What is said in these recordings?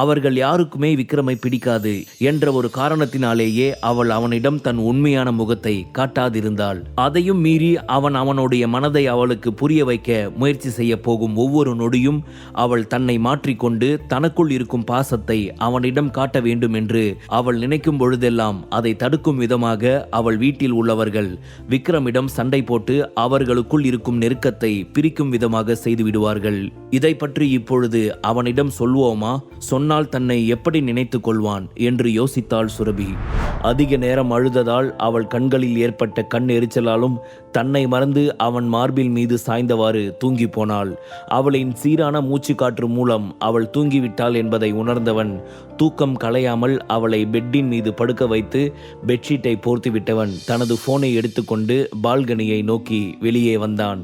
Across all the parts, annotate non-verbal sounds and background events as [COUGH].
அவர்கள் யாருக்குமே விக்ரமை பிடிக்காது என்ற ஒரு காரணத்தினாலேயே அவள் அவனிடம் தன் உண்மையான முகத்தை காட்டாதிருந்தாள். அதையும் மீறி அவன் அவனுடைய மனதை அவளுக்கு புரிய வைக்க முயற்சி செய்ய போகும் ஒவ்வொரு நொடியும் அவள் தன்னை மாற்றிக்கொண்டு தனக்குள் இருக்கும் பாசத்தை அவனிடம் காட்ட வேண்டும் என்று அவள் நினைக்கும் பொழுதெல்லாம் அதை தடுக்கும் விதமாக அவள் வீட்டில் உள்ளவர்கள் விக்ரமிடம் சண்டை போட்டு அவர்களுக்குள் இருக்கும் நெருக்கத்தை பிரிக்கும் விதமாக செய்து விடுவார்கள். இதை பற்றி இப்பொழுது அவனிடம் சொல்வோமா? சொன்னால் தன்னை எப்படி நினைத்துக் கொள்வான் என்று யோசித்தாள் சுரபி. அதிக நேரம் அழுததால் அவள் கண்களில் ஏற்பட்ட கண் எரிச்சலாலும் தன்னை மறந்து அவன் மார்பில் மீது சாய்ந்தவாறு தூங்கி போனாள். அவளின் சீரான மூச்சு காற்று மூலம் அவள் தூங்கிவிட்டாள் என்பதை உணர்ந்தவன் தூக்கம் கலையாமல் அவளை பெட்டின் மீது படுக்க வைத்து பெட்ஷீட்டை போர்த்துவிட்டவன் தனது போனை எடுத்துக்கொண்டு பால்கனியை நோக்கி வெளியே வந்தான்.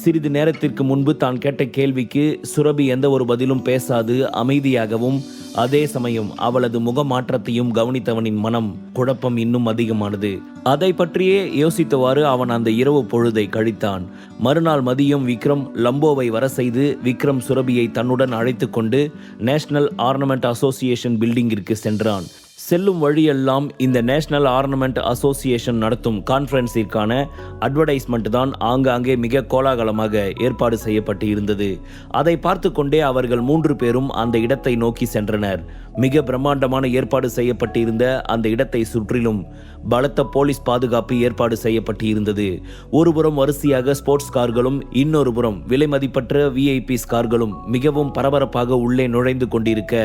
சிறிது நேரத்திற்கு முன்பு தான் கேட்ட கேள்விக்கு சுரபி எந்த ஒரு பதிலும் பேசாது அமைதியாகவும் அதே சமயம் அவளது முகமாற்றத்தையும் கவனித்தவனின் மனம் குழப்பம் இன்னும் அதிகமானது. அதை பற்றியே யோசித்தவாறு அவன் அந்த இரவு பொழுதை கழித்தான். மறுநாள் மதியம் விக்ரம் லம்போவை வர செய்து விக்ரம் சுரபியை தன்னுடன் அழைத்து கொண்டு நேஷனல் ஆர்னமெண்ட் அசோசியேஷன் பில்டிங்கிற்கு சென்றான். செல்லும் வழியெல்லாம் இந்த நேஷனல் ஆர்னமெண்ட் அசோசியேஷன் நடத்தும் கான்ஃபரன்ஸிற்கான அட்வர்டைஸ்மெண்ட் தான் ஆங்காங்கே மிக கோலாகலமாக ஏற்பாடு செய்யப்பட்டு இருந்தது. அதை பார்த்து கொண்டே அவர்கள் மூன்று பேரும் அந்த இடத்தை நோக்கி சென்றனர். மிக பிரம்மாண்டமான ஏற்பாடு செய்யப்பட்டு இருந்த அந்த இடத்தை சுற்றிலும் பலத்த போலீஸ் பாதுகாப்பு ஏற்பாடு செய்யப்பட்டு இருந்தது. ஒருபுறம் வரிசையாக ஸ்போர்ட்ஸ் கார்களும் இன்னொரு புறம் விலை மதிப்பற்ற விஐபிஸ் கார்களும் மிகவும் பரபரப்பாக உள்ளே நுழைந்து கொண்டிருக்க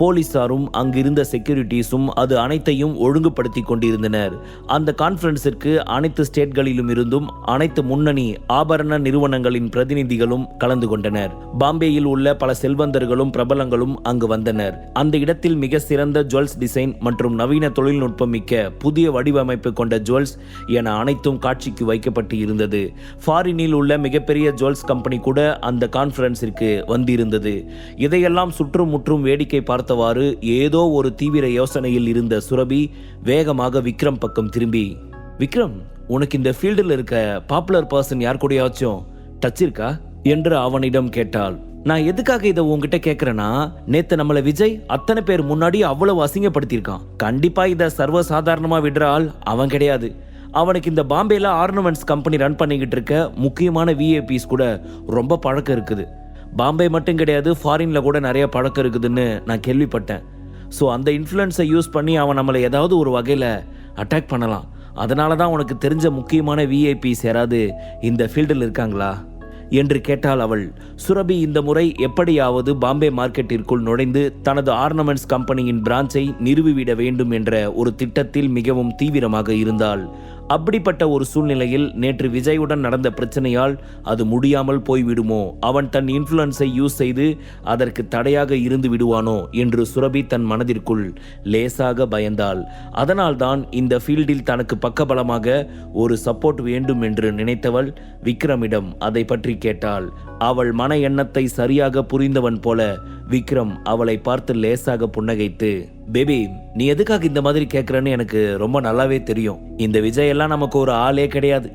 போலீசாரும் அங்கிருந்த செக்யூரிட்டிஸும் அது அனைத்தையும் ஒழுங்குபடுத்தி கொண்டிருந்தனர். அந்த கான்ஃபரன்ஸிற்கு அனைத்து ஸ்டேட்களிலும் இருந்தும் அனைத்து முன்னணி ஆபரண நிறுவனங்களின் பிரதிநிதிகளும் கலந்து கொண்டனர். பாம்பேயில் உள்ள பல செல்வந்தர்களும் பிரபலங்களும் அங்கு வந்தனர். அந்த இடத்தில் மிக சிறந்த ஜுவல்ஸ் டிசைன் மற்றும் நவீன தொழில்நுட்பம் மிக்க புதிய வடிவமைப்பு கொண்ட ஜுவல்ஸ் என அனைத்தும் காட்சிக்கு வைக்கப்பட்டு இருந்தது ஃபாரினில் உள்ள மிகப்பெரிய ஜுவல்ஸ் கம்பெனி கூட அந்த கான்ஃபரன்ஸிற்கு வந்திருந்தது. இதையெல்லாம் சுற்றும் முற்றும் வேடிக்கை பார்த்தவாறு ஏதோ ஒரு தீவிர யோசனை யோசனையில் இருந்த சுரபி வேகமாக விக்ரம் பக்கம் திரும்பி விக்ரம் உனக்கு இந்த ஃபீல்டில் இருக்க பாப்புலர் பர்சன் யார் கூடயாச்சும் டச் இருக்கா? என்று அவனிடம் கேட்டாள். நான் எதுக்காக இதை உன்கிட்ட கேக்குறேன்னா நேத்து நம்மள விஜய் அத்தனை பேர் முன்னாடி அவ்வளவு அசிங்கப்படுத்தியிருக்கான். கண்டிப்பா இதை சர்வ சாதாரணமா விடுறாள் அவன் கிடையாது. அவனுக்கு இந்த பாம்பேல ஆர்னமெண்ட்ஸ் கம்பெனி ரன் பண்ணிக்கிட்டு இருக்க முக்கியமான விஏபிஸ் கூட ரொம்ப பழக்கம் இருக்குது. பாம்பே மட்டும் கிடையாது ஃபாரின்ல கூட நிறைய பழக்கம் இருக்குதுன்னு நான் கேள்விப்பட்டேன். ஸோ அந்த இன்ஃப்ளூயன்ஸை யூஸ் பண்ணி அவன் நம்மளை ஏதாவது ஒரு வகையில் அட்டாக் பண்ணலாம். அதனால தான் உனக்கு தெரிஞ்ச முக்கியமான விஐபிஸ் யாராவது இந்த ஃபீல்டில் இருக்காங்களா? என்று கேட்டாள் அவள். சுரபி இந்த முறை எப்படியாவது பாம்பே மார்க்கெட்டிற்குள் நுழைந்து தனது ஆர்னமெண்ட்ஸ் கம்பெனியின் பிரான்ச்சை நிறுவிவிட வேண்டும் என்ற ஒரு திட்டத்தில் மிகவும் தீவிரமாக இருந்தாள். அப்படிப்பட்ட ஒரு சூழ்நிலையில் நேற்று விஜயுடன் நடந்த பிரச்சனையால் அது முடியாமல் போய்விடுமோ? அவன் தன் இன்ஃப்ளூயன்ஸை யூஸ் செய்து அதற்கு தடையாக இருந்து விடுவானோ? என்று சுரபி தன் மனதிற்குள் லேசாக பயந்தாள். அதனால்தான் இந்த ஃபீல்டில் தனக்கு பக்கபலமாக ஒரு சப்போர்ட் வேண்டும் என்று நினைத்தவள் விக்ரமிடம் அதை பற்றி கேட்டாள். அவள் மன எண்ணத்தை சரியாக புரிந்தவன் போல விக்ரம் அவளை பார்த்து லேசாக புன்னகைத்து பேபி நீ எதுக்காக இந்த மாதிரி கேட்குறன்னு எனக்கு ரொம்ப நல்லாவே தெரியும். இந்த விஜய் எல்லாம் நமக்கு ஒரு ஆளே கிடையாது.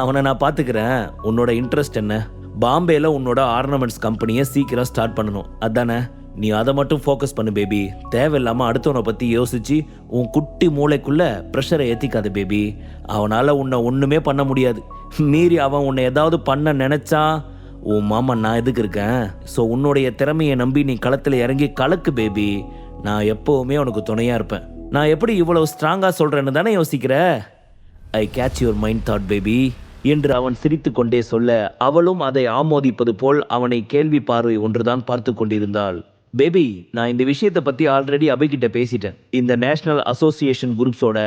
அவனை நான் பார்த்துக்கிறேன் உன்னோட இன்ட்ரெஸ்ட் என்ன? பாம்பேல உன்னோட ஆர்னமெண்ட்ஸ் கம்பெனியை சீக்கிரம் ஸ்டார்ட் பண்ணணும். அதானே? நீ அதை மட்டும் ஃபோக்கஸ் பண்ணு பேபி தேவையில்லாம அடுத்தவனை பத்தி யோசிச்சு உன் குட்டி மூளைக்குள்ள ப்ரெஷரை ஏத்திக்காத பேபி அவனால உன்னை ஒண்ணுமே பண்ண முடியாது. மீறி அவன் உன்னை ஏதாவது பண்ண நினைச்சா உன் மாமா நான் எதுக்கு இருக்கேன்? ஸோ உன்னுடைய திறமையை நம்பி நீ களத்தில் இறங்கி கலக்கு பேபி நான் எப்போவுமே உனக்கு துணையாக இருப்பேன். நான் எப்படி இவ்வளவு ஸ்ட்ராங்காக சொல்கிறேன்னு தானே யோசிக்கிற? I catch your mind thought baby என்று அவன் சிரித்து கொண்டே சொல்ல அவளும் அதை ஆமோதிப்பது போல் அவனை கேள்வி பார்வை ஒன்றுதான் பார்த்து கொண்டிருந்தாள். பேபி நான் இந்த விஷயத்தை பற்றி ஆல்ரெடி அபிகிட்ட பேசிட்டேன். இந்த நேஷனல் அசோசியேஷன் குரூப்ஸோட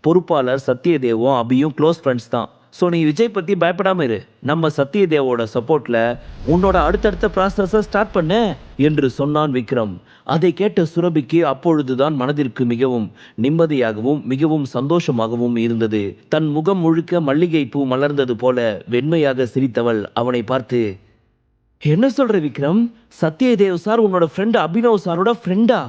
பொறுப்பாளர் சத்யதேவும் அபியும் க்ளோஸ் ஃப்ரெண்ட்ஸ் தான். ஸோ நீ விஜய் பற்றி பயப்படாமல் இரு. நம்ம சத்யதேவோட சப்போர்ட்டில் உன்னோட அடுத்தடுத்த ப்ராசஸை ஸ்டார்ட் பண்ணு என்று சொன்னான் விக்ரம். அதை கேட்ட சுரபிக்கு அப்பொழுதுதான் மனதிற்கு மிகவும் நிம்மதியாகவும் மிகவும் சந்தோஷமாகவும் இருந்தது. தன் முகம் முழுக்க மல்லிகை பூ மலர்ந்தது போல வெண்மையாக சிரித்தவள் அவனை பார்த்து என்ன சொல்ற விக்ரம்? சத்யதேவ் சார் உன்னோட ஃப்ரெண்டு அபினவ் சாரோட ஃப்ரெண்டா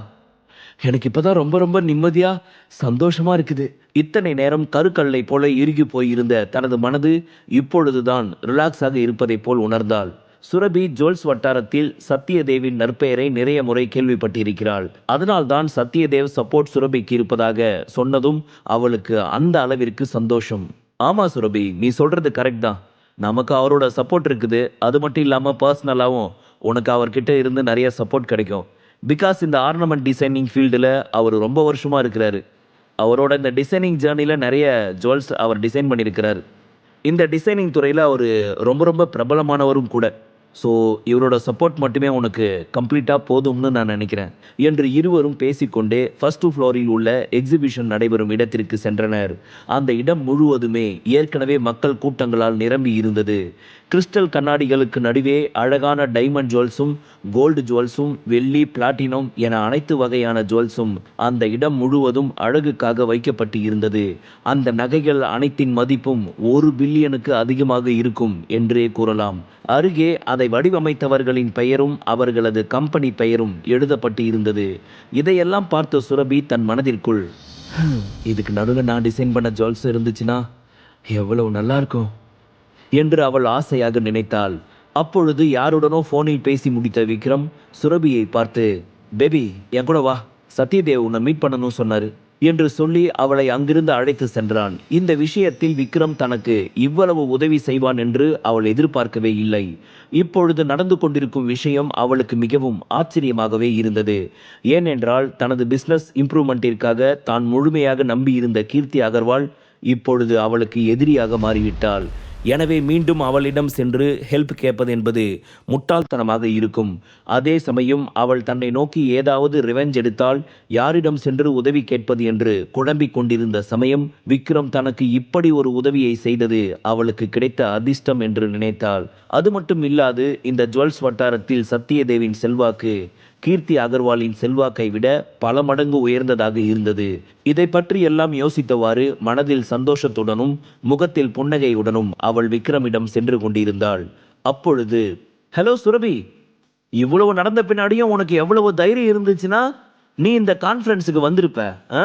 எனக்கு இப்பதான் ரொம்ப ரொம்ப நிம்மதியாக சந்தோஷமாக இருக்குது. இத்தனை நேரம் கருக்கல்லை போல இறுகி போயிருந்த தனது மனது இப்பொழுதுதான் ரிலாக்ஸாக இருப்பதைப் போல் உணர்ந்தாள். சுரபி ஜோல்ஸ் வட்டாரத்தில் சத்யதேவின் நற்பெயரை நிறைய முறை கேள்விப்பட்டிருக்கிறாள். அதனால்தான் சத்யதேவ் சப்போர்ட் சுரபிக்கு இருப்பதாக சொன்னதும் அவளுக்கு அந்த அளவிற்கு சந்தோஷம். ஆமாம் சுரபி நீ சொல்கிறது கரெக்ட் தான். நமக்கு அவரோட சப்போர்ட் இருக்குது. அது மட்டும் இல்லாமல் பர்சனலாகவும் உனக்கு அவர்கிட்ட இருந்து நிறைய சப்போர்ட் கிடைக்கும். பிகாஸ் இந்த ஆர்னமெண்ட் டிசைனிங் ஃபீல்டில் அவர் ரொம்ப வருஷமாக இருக்கிறாரு. அவரோட இந்த டிசைனிங் ஜேர்னியில் நிறைய ஜுவல்ஸ் அவர் டிசைன் பண்ணியிருக்கிறார். இந்த டிசைனிங் துறையில் அவர் ரொம்ப ரொம்ப பிரபலமானவரும் கூட. ஸோ இவரோட சப்போர்ட் மட்டுமே உனக்கு கம்ப்ளீட்டாக போதும்னு நான் நினைக்கிறேன். என்று இருவரும் பேசிக்கொண்டே ஃபர்ஸ்ட் ஃப்ளோரில் உள்ள எக்ஸிபிஷன் நடைபெறும் இடத்திற்கு சென்றனர். அந்த இடம் முழுவதுமே ஏற்கனவே மக்கள் கூட்டங்களால் நிரம்பி இருந்தது. கிறிஸ்டல் கண்ணாடிகளுக்கு நடுவே அழகான டைமண்ட் ஜுவல்ஸும் கோல்டு ஜுவல்ஸும் வெள்ளி பிளாட்டினம் என அனைத்து வகையான ஜுவல்ஸும் அந்த இடம் முழுவதும் அழகுக்காக வைக்கப்பட்டு இருந்தது. அந்த நகைகள் அனைத்தின் மதிப்பும் ஒரு பில்லியனுக்கு அதிகமாக இருக்கும் என்றே கூறலாம். அருகே அதை வடிவமைத்தவர்களின் பெயரும் அவர்களது கம்பெனி பெயரும் எழுதப்பட்டு இருந்தது. இதையெல்லாம் பார்த்த சுரபி தன் மனதிற்குள் இதுக்கு நடுவில் நான் டிசைன் பண்ண ஜுவல்ஸ் இருந்துச்சுன்னா எவ்வளவு நல்லா இருக்கும். என்று அவள் ஆசையாக நினைத்தாள். அப்பொழுது யாருடனோ ஃபோனில் பேசி முடித்த விக்ரம் சுரபியை பார்த்து பேபி என் கூட வா. சத்யதேவ் உன்னை மீட் பண்ணணும் சொன்னாரு என்று சொல்லி அவளை அங்கிருந்து அழைத்து சென்றான். இந்த விஷயத்தில் விக்ரம் தனக்கு இவ்வளவு உதவி செய்வான் என்று அவள் எதிர்பார்க்கவே இல்லை. இப்பொழுது நடந்து கொண்டிருக்கும் விஷயம் அவளுக்கு மிகவும் ஆச்சரியமாகவே இருந்தது. ஏனென்றால் தனது பிஸ்னஸ் இம்ப்ரூவ்மெண்ட்டிற்காக தான் முழுமையாக நம்பியிருந்த கீர்த்தி அகர்வால் இப்பொழுது அவளுக்கு எதிரியாக மாறிவிட்டாள். எனவே மீண்டும் அவளிடம் சென்று ஹெல்ப் கேட்பது என்பது முட்டாள்தனமாக இருக்கும். அதே சமயம் அவள் தன்னை நோக்கி ஏதாவது ரிவெஞ்ச் எடுத்தால் யாரிடம் சென்று உதவி கேட்பது என்று குழம்பிக் கொண்டிருந்த சமயம் விக்ரம் தனக்கு இப்படி ஒரு உதவியை செய்தது அவளுக்கு கிடைத்த அதிர்ஷ்டம் என்று நினைத்தாள். அது மட்டும் இல்லாது இந்த ஜுவல்ஸ் வட்டாரத்தில் சத்யதேவின் செல்வாக்கு கீர்த்தி அகர்வாலின் செல்வாக்கை விட பல மடங்கு உயர்ந்ததாக இருந்தது. இதை பற்றி எல்லாம் யோசித்தவாறு மனதில் சந்தோஷத்துடனும் முகத்தில் புன்னகையுடனும் அவள் விக்ரமிடம் சென்று கொண்டிருந்தாள். அப்பொழுது ஹலோ சுரபி இவ்வளவு நடந்த பின்னாடியும் உனக்கு எவ்வளவு தைரியம் இருந்துச்சுன்னா நீ இந்த கான்ஃபரன்ஸுக்கு வந்திருப்ப ஆ?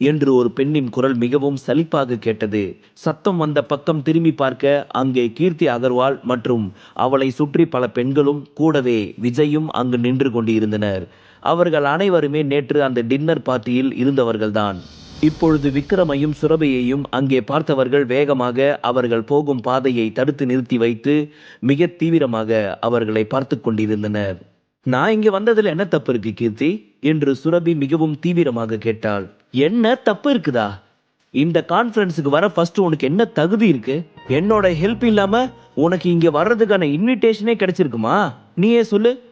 என்று ஒரு பெண்ணின் குரல் மிகவும் சலிப்பாக கேட்டது. சத்தம் வந்த பக்கம் திரும்பி பார்க்க அங்கே கீர்த்தி அகர்வால் மற்றும் அவளை சுற்றி பல பெண்களும் கூடவே விஜயும் அங்கு நின்று கொண்டிருந்தனர். அவர்கள் அனைவருமே நேற்று அந்த டின்னர் பார்ட்டியில் இருந்தவர்கள்தான். இப்பொழுது விக்ரமையும் சுரபையையும் அங்கே பார்த்தவர்கள் வேகமாக அவர்கள் போகும் பாதையை தடுத்து நிறுத்தி வைத்து மிக தீவிரமாக அவர்களை பார்த்து கொண்டிருந்தனர். நான் இங்க வந்ததுல என்ன தப்பு இருக்கு கீர்த்தி? என்று சுரபி மிகவும் தீவிரமாக கேட்டாள். என்ன தப்பு இருக்குதா? இந்த கான்ஃபரன்ஸுக்கு வர ஃபர்ஸ்ட் உனக்கு என்ன தகுதி இருக்கு? என்னோட ஹெல்ப் இல்லாம உனக்கு இங்க வர்றதுக்கான இன்விடேஷனே கிடைச்சிருக்குமா? நீயே சொல்லு.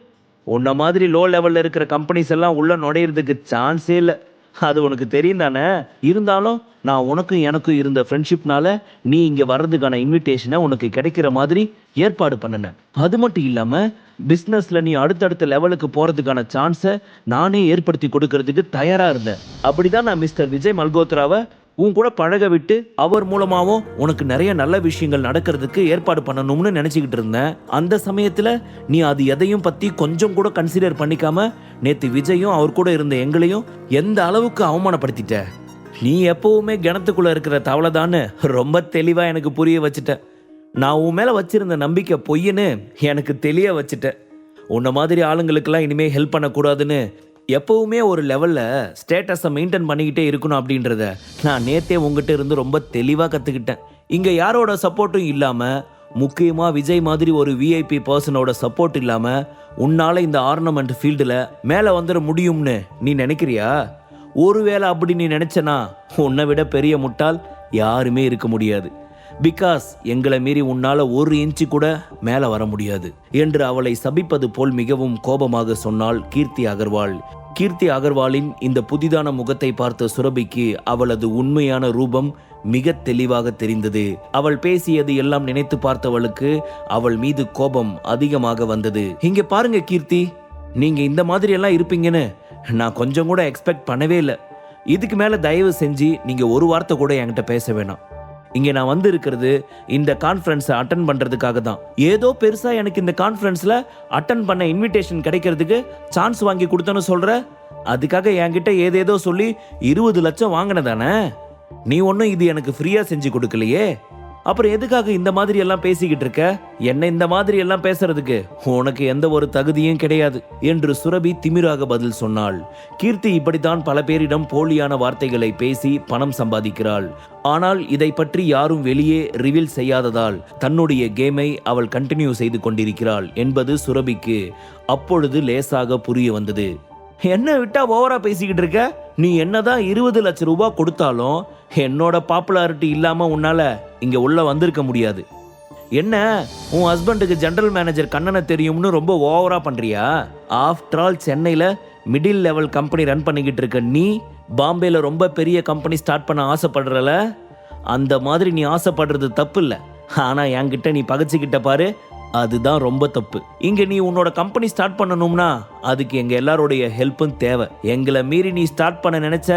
உன்ன மாதிரி லோ லெவல்ல இருக்கிற கம்பெனிஸ் எல்லாம் உள்ள நுழையிறதுக்கு சான்ஸே இல்லை. அது உனக்கு தெரியும் தானே? இருந்தாலும் நான் உனக்கும் எனக்கும் இருந்த ஃப்ரெண்ட்ஷிப்னால நீ இங்கே வர்றதுக்கான இன்விடேஷனை உனக்கு கிடைக்கிற மாதிரி ஏற்பாடு பண்ணினேன் அது மட்டும் இல்லாமல் பிஸ்னஸில் நீ அடுத்தடுத்த லெவலுக்கு போகிறதுக்கான சான்ஸை நானே ஏற்படுத்தி கொடுக்கறதுக்கு தயாராக இருந்தேன். அப்படி தான் நான் மிஸ்டர் விஜய் மல்கோத்ராவை உன் கூட பழக விட்டு அவர் மூலமாகவும் உனக்கு நிறைய நல்ல விஷயங்கள் நடக்கிறதுக்கு ஏற்பாடு பண்ணணும்னு நினச்சிக்கிட்டு இருந்தேன். அந்த சமயத்தில் நீ அது எதையும் பற்றி கொஞ்சம் கூட கன்சிடர் பண்ணிக்காம நேற்று விஜயும் அவர் கூட இருந்த எங்களையும் எந்த அளவுக்கு அவமானப்படுத்திட்ட? நீ எப்பவுமே கிணத்துக்குள்ள இருக்கிற தவளைதான்னு ரொம்ப தெளிவாக எனக்கு புரிய வச்சுட்ட. நான் உன் மேலே வச்சிருந்த நம்பிக்கை பொய்ன்னு எனக்கு தெளிய வச்சுட்டேன் உன்ன மாதிரி ஆளுங்களுக்கெல்லாம் இனிமேல் ஹெல்ப் பண்ணக்கூடாதுன்னு எப்பவுமே ஒரு லெவலில் ஸ்டேட்டஸை மெயின்டைன் பண்ணிக்கிட்டே இருக்கணும் அப்படின்றத நான் நேத்தே உங்ககிட்ட இருந்து ரொம்ப தெளிவாக கற்றுக்கிட்டேன் இங்கே யாரோட சப்போர்ட்டும் இல்லாமல் முக்கியமாக விஜய் மாதிரி ஒரு விஐபி பர்சனோட சப்போர்ட் இல்லாமல் உன்னால் இந்த ஆர்னமெண்ட் ஃபீல்டில் மேலே வந்துட முடியும்னு நீ நினைக்கிறியா? ஒருவேளை அப்படி நீ நினைச்சனா உன்னை விட பெரிய முட்டாள் யாருமே இருக்க முடியாது. பிகாஸ் எங்களை மீறி உன்னால ஒரு இன்ச்சு கூட மேலே வர முடியாது. என்று அவளை சபிப்பது போல் மிகவும் கோபமாக சொன்னாள் கீர்த்தி அகர்வால். கீர்த்தி அகர்வாலின் இந்த புதிதான முகத்தை பார்த்த சுரபிக்கு அவளது உண்மையான ரூபம் மிக தெளிவாக தெரிந்தது. அவள் பேசியது எல்லாம் நினைத்து பார்த்தவளுக்கு அவள் மீது கோபம் அதிகமாக வந்தது. இங்க பாருங்க கீர்த்தி நீங்க இந்த மாதிரி எல்லாம் இருப்பீங்கன்னு நான் கொஞ்சம் கூட எக்ஸ்பெக்ட் பண்ணவே இல்லை. இதுக்கு மேல தயவு செஞ்சு நீங்க ஒரு வார்த்தை கூட என்கிட்ட பேச வேணாம். இங்க நான் வந்து இருக்கிறது இந்த கான்ஃபரன்ஸை அட்டன் பண்றதுக்காக தான். ஏதோ பெருசா எனக்கு இந்த கான்ஃபரன்ஸ்ல அட்டன் பண்ண இன்விடேஷன் கிடைக்கிறதுக்கு சான்ஸ் வாங்கி கொடுத்தேன்னு சொல்ற? அதுக்காக என்கிட்ட ஏதேதோ சொல்லி இருபது லட்சம் வாங்கினதானே? நீ ஒன்றும் இது எனக்கு ஃப்ரீயா செஞ்சு கொடுக்கலையே? அப்புறம் எதுக்காக இந்த மாதிரி எல்லாம் பேசிக்கிட்டு இருக்க? என்ன இந்த மாதிரி எல்லாம் பேசுறதுக்கு? உனக்கு எந்த ஒரு தகுதியும் கிடையாது என்று சுரபி திமிராக பதில் சொன்னாள். கீர்த்தி இப்படித்தான் பல பேரிடம் போலியான வார்த்தைகளை பேசி பணம் சம்பாதிக்கிறாள். ஆனால் இதை பற்றி யாரும் வெளியே ரிவீல் செய்யாததால் தன்னுடைய கேமை அவள் கண்டினியூ செய்து கொண்டிருக்கிறாள் என்பது சுரபிக்கு அப்பொழுது லேசாக புரிய வந்தது. என்ன விட்டா ஓவரா பேசிக்கிட்டு இருக்க? நீ என்னதான் இருபது லட்சம் ரூபாய் கொடுத்தாலும் என்னோட பாப்புலாரிட்டி இல்லாமல் உன்னால் இங்கே உள்ளே வந்திருக்க முடியாது. என்ன உன் ஹஸ்பண்டுக்கு ஜென்ரல் மேனேஜர் கண்ணனை தெரியும்னு ரொம்ப ஓவராக பண்ணுறியா ஆஃப்டர் ஆல் சென்னையில் மிடில் லெவல் கம்பெனி ரன் பண்ணிக்கிட்டு இருக்க நீ பாம்பேயில் ரொம்ப பெரிய கம்பெனி ஸ்டார்ட் பண்ண ஆசைப்படுறல? அந்த மாதிரி நீ ஆசைப்படுறது தப்பு இல்லை ஆனால் என்கிட்ட நீ பகைச்சிக்கிட்ட பாரு அதுதான் ரொம்ப தப்பு. இங்க நீ உன்னோட கம்பெனி ஸ்டார்ட் பண்ணணும்னா அதுக்கு எங்க எல்லாருடைய ஹெல்ப்பும் தேவை. எங்களை மீறி நீ ஸ்டார்ட் பண்ண நினைச்ச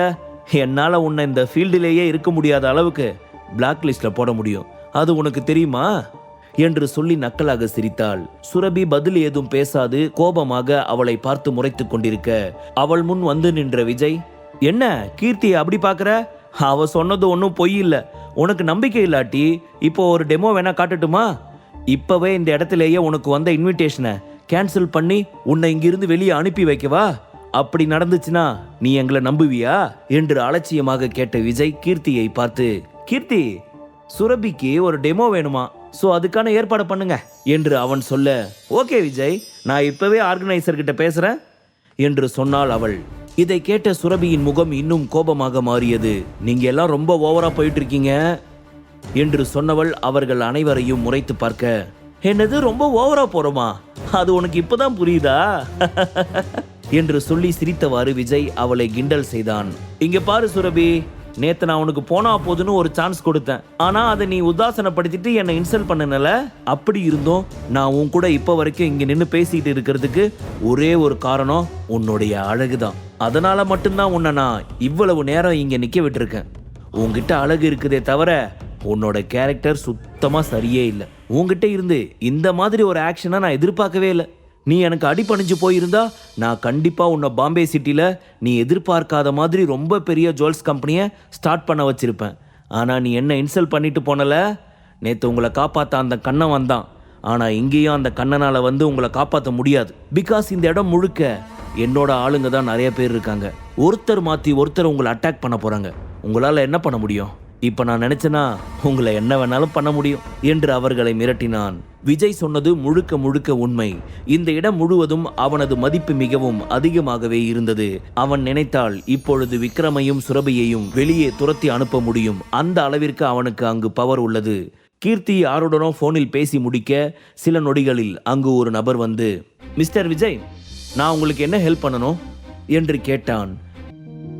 என்னால் உன்னை இந்த ஃபீல்டிலேயே இருக்க முடியாத அளவுக்கு பிளாக் லிஸ்ட்ல போட முடியும். அது உனக்கு தெரியுமா? என்று சொல்லி நக்கலாக சிரித்தாள். சுரபி பதில் ஏதும் பேசாது கோபமாக அவளை பார்த்து முறைத்துக் கொண்டிருக்க. அவள் முன் வந்து நின்ற விஜய் என்ன கீர்த்தி அப்படி பார்க்குற? அவ சொன்னது ஒன்றும் பொய் இல்ல. உனக்கு நம்பிக்கை இல்லாட்டி இப்போ ஒரு டெமோ வேணா காட்டட்டுமா? இப்பவே இந்த இடத்துலையே உனக்கு வந்த இன்விடேஷனை கேன்சல் பண்ணி உன்னை இங்கிருந்து வெளியே அனுப்பி வைக்கவா? அப்படி நடந்துச்சுன்னா நீ எங்களை நம்புவியா? என்று அலட்சியமாக கேட்ட விஜய் கீர்த்தியை பார்த்து கீர்த்தி சுரபிக்கு ஒரு டெமோ வேணுமா? ஸோ அதுக்கான ஏற்பாடு பண்ணுங்க என்று அவன் சொல்ல ஓகே விஜய் நான் இப்பவே ஆர்கனைசர் கிட்ட பேசுறேன் என்று சொன்னாள் அவள். இதை கேட்ட சுரபியின் முகம் இன்னும் கோபமாக மாறியது. நீங்க எல்லாம் ரொம்ப ஓவரா போயிட்டு இருக்கீங்க என்று சொன்னவள் அவர்கள் அனைவரையும் முறைத்து பார்க்க என்னது ரொம்ப ஓவரா போறோமா? அது உனக்கு இப்பதான் புரியுதா? [LAUGHS] என்று சொல்லி சிரித்தவாறு விஜய் அவளை கிண்டல் செய்தான். இங்க பாரு சுரபி நேத்து நான் உனக்கு போனா போதுன்னு ஒரு சான்ஸ் கொடுத்தேன். ஆனா அதை நீ உதாசனப்படுத்திட்டு என்னை இன்சல்ட் பண்ணனல? அப்படி இருந்தும். நான் உன் கூட இப்ப வரைக்கும் இங்க நின்னு பேசிட்டு இருக்கிறதுக்கு ஒரே ஒரு காரணம் உன்னுடைய அழகுதான். அதனால மட்டும்தான் உன்னை நான் இவ்வளவு நேரம் இங்க நிக்க விட்டுருக்கேன். உன்கிட்ட அழகு இருக்குதே தவிர உன்னோட கேரக்டர் சுத்தமா சரியே இல்லை. உன்கிட்ட இருந்து இந்த மாதிரி ஒரு ஆக்ஷனை நான் எதிர்பார்க்கவே இல்லை. நீ எனக்கு அடிபணிஞ்சு போயிருந்தா நான் கண்டிப்பாக உன்னை பாம்பே சிட்டியில் நீ எதிர்பார்க்காத மாதிரி ரொம்ப பெரிய ஜுவல்ஸ் கம்பெனியை ஸ்டார்ட் பண்ண வச்சுருப்பேன். ஆனால் நீ என்ன இன்சல்ட் பண்ணிட்டு போனல? நேற்று உங்களை காப்பாற்ற அந்த கண்ணன் வந்தான். ஆனால் இங்கேயும் அந்த கண்ணனால் வந்து உங்களை காப்பாற்ற முடியாது. பிகாஸ் இந்த இடம் முழுக்க என்னோட ஆளுங்க தான் நிறைய பேர் இருக்காங்க. ஒருத்தர் மாற்றி ஒருத்தர் உங்களை அட்டாக் பண்ண போகிறாங்க உங்களால் என்ன பண்ண முடியும்? இப்ப நான் நினைச்சேனா உங்களை என்ன வேணாலும் பண்ண முடியும் என்று அவர்களை மிரட்டினான். விஜய் சொன்னது முழுக்க முழுக்க உண்மை. இந்த இடம் முழுவதும் அவனது மதிப்பு மிகவும் அதிகமாகவே இருந்தது. அவன் நினைத்தால் இப்பொழுது விக்ரமையும் சுரபியையும் வெளியே துரத்தி அனுப்ப முடியும். அந்த அளவிற்கு அவனுக்கு அங்கு பவர் உள்ளது. கீர்த்தி யாருடனோ போனில் பேசி முடிக்க சில நொடிகளில் அங்கு ஒரு நபர் வந்து மிஸ்டர் விஜய் நான் உங்களுக்கு என்ன ஹெல்ப் பண்ணணும்? என்று கேட்டான்.